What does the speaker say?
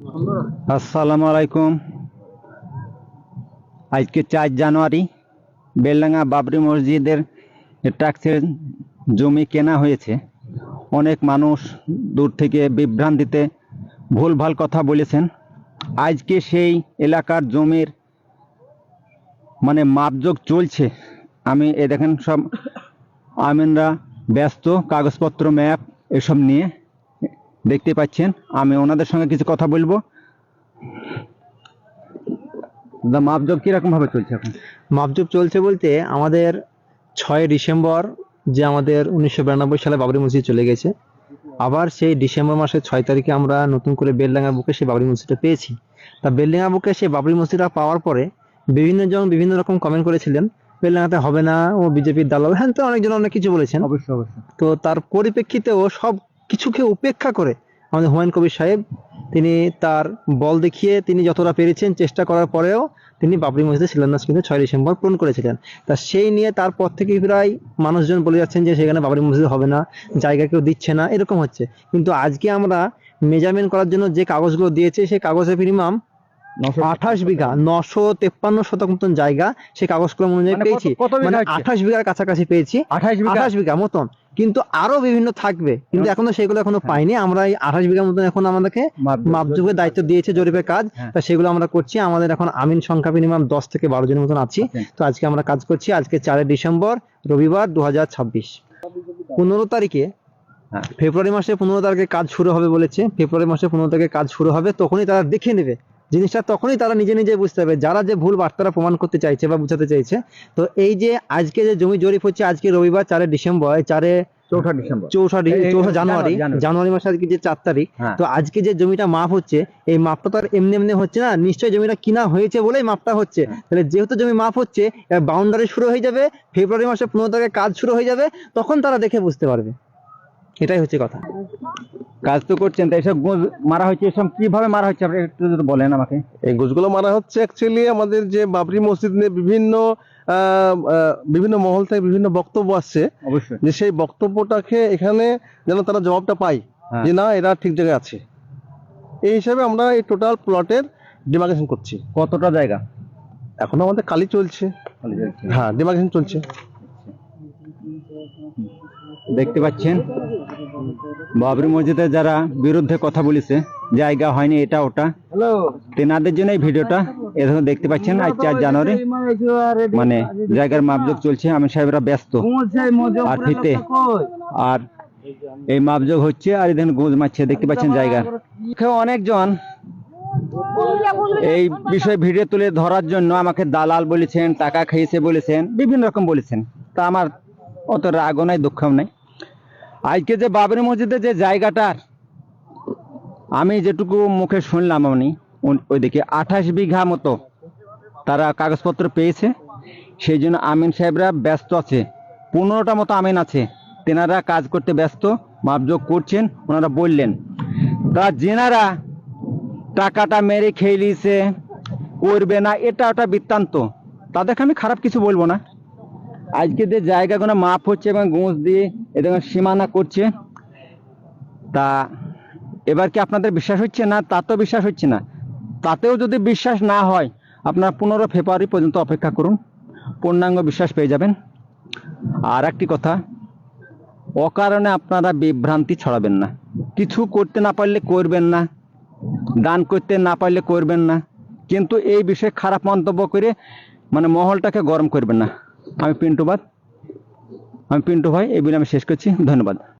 আসসালামু আলাইকুম। আজকে চার জানুয়ারি, বেলডাঙ্গা বাবরি মসজিদের ট্যাক্সের জমি কেনা হয়েছে। অনেক মানুষ দূর থেকে বিভ্রান্তিতে ভুলভাল কথা বলেছেন। আজকে সেই এলাকার জমির মানে মাপযোগ চলছে। আমি এ দেখেন সব আমিনরা ব্যস্ত, কাগজপত্র, ম্যাপ এসব নিয়ে দেখতে পাচ্ছেন আমি ওনাদের সঙ্গে কিছু কথা বলব। দা মাপযোগ কীরকম ভাবে চলছে এখন? মাপজুপ চলছে বলতে আমাদের ছয় ডিসেম্বর যে আমাদের উনিশশো বিরানব্বই সালে বাবরি মসজিদ চলে গেছে। আবার সেই ডিসেম্বর মাসের ছয় তারিখে আমরা নতুন করে বেলডাঙ্গা বুকে সেই বাবরি মসজিদটা পেয়েছি। তা বেলডাঙ্গা বুকে সেই বাবরি মসজিদটা পাওয়ার পরে বিভিন্ন জন বিভিন্ন রকম কমেন্ট করেছিলেন বেলডাঙ্গাতে হবে না ও বিজেপির দালাল। হ্যাঁ তো অনেকজন অনেক কিছু বলেছেন। অবশ্যই অবশ্যই। তো তার পরিপ্রেক্ষিতেও সব কিছুকে উপেক্ষা করে আমাদের হুমায়ুন কবির সাহেব তিনি তার বল দেখিয়ে তিনি যতটা পেরেছেন চেষ্টা করার পরেও তিনি বাবরি মসজিদের শিলান্যাস কিন্তু ছয় ডিসেম্বর পূরণ করেছিলেন। তা সেই নিয়ে তারপর থেকে প্রায় মানুষজন বলে যাচ্ছেন যে সেখানে বাবরি মসজিদ হবে না জায়গা কেউ দিচ্ছে না এরকম হচ্ছে। কিন্তু আজকে আমরা মেজারমেন্ট করার জন্য যে কাগজগুলো দিয়েছে সেই কাগজের মিনিমাম আঠাশ বিঘা নশো তেপ্পান্ন শতক মতন জায়গা সেই কাগজগুলো অনুযায়ী মানে পেয়েছি। মানে আঠাশ বিঘার কাছাকাছি পেয়েছি। আঠাশ বিঘা? আঠাশ বিঘা মতন। কিন্তু আরও বিভিন্ন থাকবে। কিন্তু হ্যাঁ। এখনও সেগুলো এখনও পাইনি। আমরা এই আঠাশ বিঘা মতন এখন আমাদেরকে মাপযোগ- দায়িত্ব দিয়েছে জরিপের কাজ। হ্যাঁ। তা সেগুলো আমরা করছি। আমাদের এখন আমিন সংখ্যা মিনিমাম দশ থেকে বারো জনের মতন আছি। তো আজকে আমরা কাজ করছি। আজকে চারই ডিসেম্বর রবিবার দু হাজার ছাব্বিশ। পনেরো তারিখে হ্যাঁ। ফেব্রুয়ারি মাসে পনেরো তারিখে কাজ শুরু হবে বলেছে। ফেব্রুয়ারি মাসে পনেরো তারিখে কাজ শুরু হবে। তখনই তারা দেখে নেবে জিনিসটা তখনই তারা নিজে নিজে বুঝতে পারবে। যারা যে ভুল বার্তারা প্রমাণ করতে চাইছে বা বোঝাতে চাইছে তো এই যে আজকে যে জমি জরিপ হচ্ছে আজকে রবিবার চারে ডিসেম্বর চারে চৌঠা ডিসেম্বর। চৌঠা চৌঠা জানুয়ারি। জানুয়ারি। জানুয়ারি। মাসে আজকে যে চার তারিখ হ্যাঁ। তো আজকে যে জমিটা মাপ হচ্ছে এই মাপটা তো আর এমনি এমনি হচ্ছে না। নিশ্চয়ই জমিটা কিনা হয়েছে বলেই মাপটা হচ্ছে। হ্যাঁ। তাহলে যেহেতু জমি মাপ হচ্ছে বাউন্ডারি শুরু হয়ে যাবে ফেব্রুয়ারি মাসে পনেরো তারিখে কাজ শুরু হয়ে যাবে তখন তারা দেখে বুঝতে পারবে। এটাই হচ্ছে কথা। কাজ তো করছেন তাই এসব গোঁজ মারা হচ্ছে এসব কীভাবে মারা হচ্ছে? আপনি একটু যদি বলেন আমাকে। এই গোছগুলো মারা হচ্ছে অ্যাকচুয়ালি আমাদের যে বাবরি মসজিদ নিয়ে বিভিন্ন বিভিন্ন মহল থেকে বিভিন্ন বক্তব্য আসছে। অবশ্যই। যে সেই বক্তব্যটাকে এখানে যেন তারা জবাবটা পায় হ্যাঁ। যে না এরা ঠিক জায়গায় আছে। এই হিসাবে আমরা এই টোটাল প্লটের ডিমার্কেশন করছি। কতটা জায়গা? এখন আমাদের কালি চলছে। হ্যাঁ ডিমার্কেশন চলছে। দেখতে পাচ্ছেন? বাবরি মসজিদের যারা বিরুদ্ধে কথা বলেছে জায়গা হয়নি এটা ওটা। তেনাদের জন্য এই ভিডিওটা এরকম দেখতে পাচ্ছেন আজ চার জানুয়ারি। মানে জায়গার মাপযোগ চলছে আমি সাহেবরা ব্যস্ত। আর ফিতে আর এই মাপযোগ হচ্ছে আর এখানে গোজ মারছে দেখতে পাচ্ছেন জায়গা। অনেকজন এই বিষয়ে ভিডিও তুলে ধরার জন্য আমাকে দালাল বলেছেন টাকা খেয়েছে বলেছেন বিভিন্ন রকম বলেছেন। তা আমার অত রাগও নাই দুঃখও নাই। আজকে যে বাবরি মসজিদে যে জায়গাটার, আমি যেটুকু মুখে শুনলাম আমি ওইদিকে আঠাশ বিঘা মতো তারা কাগজপত্র পেয়েছে। সেই জন্য আমিন সাহেবরা ব্যস্ত আছে। পনেরোটা মতো আমিন আছে। তেনারা কাজ করতে ব্যস্ত মাপযোগ করছেন, ওনারা বললেন, তা যেনারা টাকাটা মেরে খেয়ে নিয়েছে, করবে না, এটা ওটা বৃত্তান্ত। তাদেরকে আমি খারাপ কিছু বলব না। আজকে যে জায়গাগুলো মাপ হচ্ছে এবং গোঁজ দিয়ে এদের সীমানা করছে, তা এবার কি আপনাদের বিশ্বাস হচ্ছে না? তাতেও বিশ্বাস হচ্ছে না। তাতেও যদি বিশ্বাস না হয়, আপনারা পনেরো ফেব্রুয়ারি পর্যন্ত অপেক্ষা করুন। পূর্ণাঙ্গ বিশ্বাস পেয়ে যাবেন। আর একটি কথা, অকারণে আপনারা বিভ্রান্তি ছড়াবেন না। কিছু করতে না পারলে করবেন না, দান করতে না পারলে করবেন না। কিন্তু এই বিষয়ে খারাপ মন্তব্য করে মানে মহলটাকে গরম করবেন না। আমি পিন্টু বাদ। আমি পিন্টু ভাই এই বিল আমি শেষ করছি। ধন্যবাদ।